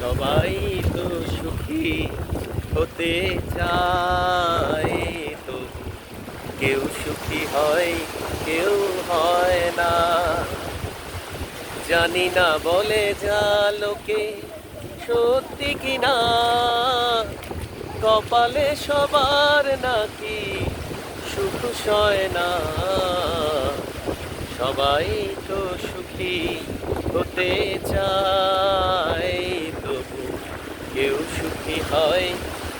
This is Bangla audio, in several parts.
সবাই তো সুখী হতে চায় তো। কেউ সুখী হয়, কেউ হয় না। জানি না বলে যা লোকে সত্যি কিনা। কপালে সবার নাকি সুখ সয় না। সবাই তো সুখী হতে চায়। সুখী হয়,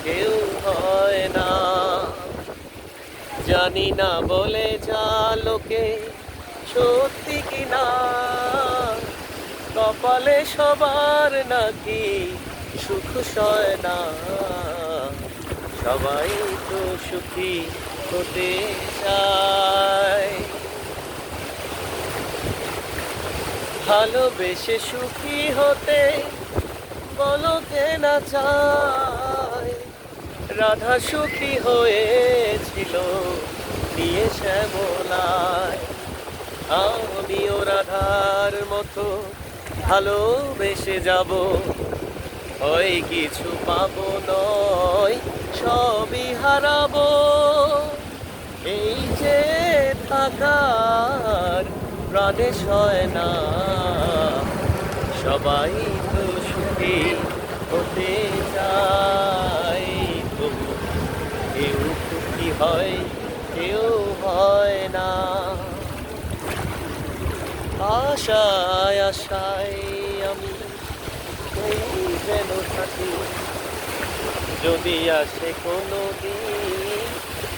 কেউ হয় না। জানি না বলে যা লোকে সত্যি কিনা। কপালে সবার নাকি সুখ সয় না। সবাই তো সুখী হতে চায়। ভালোবেসে সুখী হতে বলো কে না রাধা সুখী হয়েছিল, নিয়ে শ্যামলায় আমিও রাধার মতো ভালোবেসে যাব। হয় কিছু পাবো নয়, সবই হারাবো। এই যে থাকার প্রাণে সয় না। সবাই সুখী হতে চায় তবু কেউ সুখী হয়, কেউ হয় না। আশায় আশায় আমি এই যেন থাকি। যদি আসে কোনো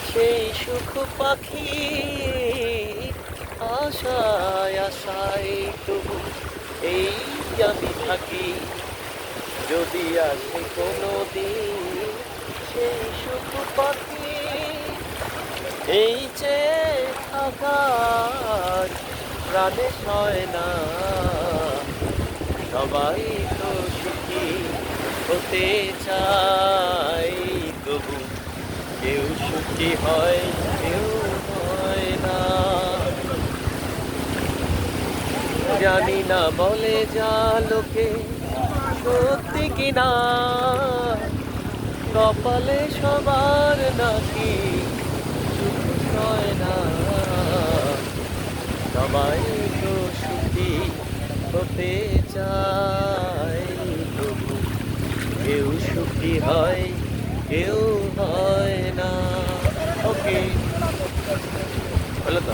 সেই সুখ পাখি, আশায় আশায় তবু এই আমি থাকি। যদি আসে কোনো দিন সেই সুখ পাখি এই যে থাকার প্রাণে সয় না সবাই তো সুখী হতে চাই তবু কেউ সুখী হয়, কেউ হয় না জানি না বলে যা লোকে, সত্যি কিনা? কপালে সবার নাকি না? সবাই তো সুখী হতে চায় কেউ সুখী হয়, কেউ হয় না। ওকে। হলো তো।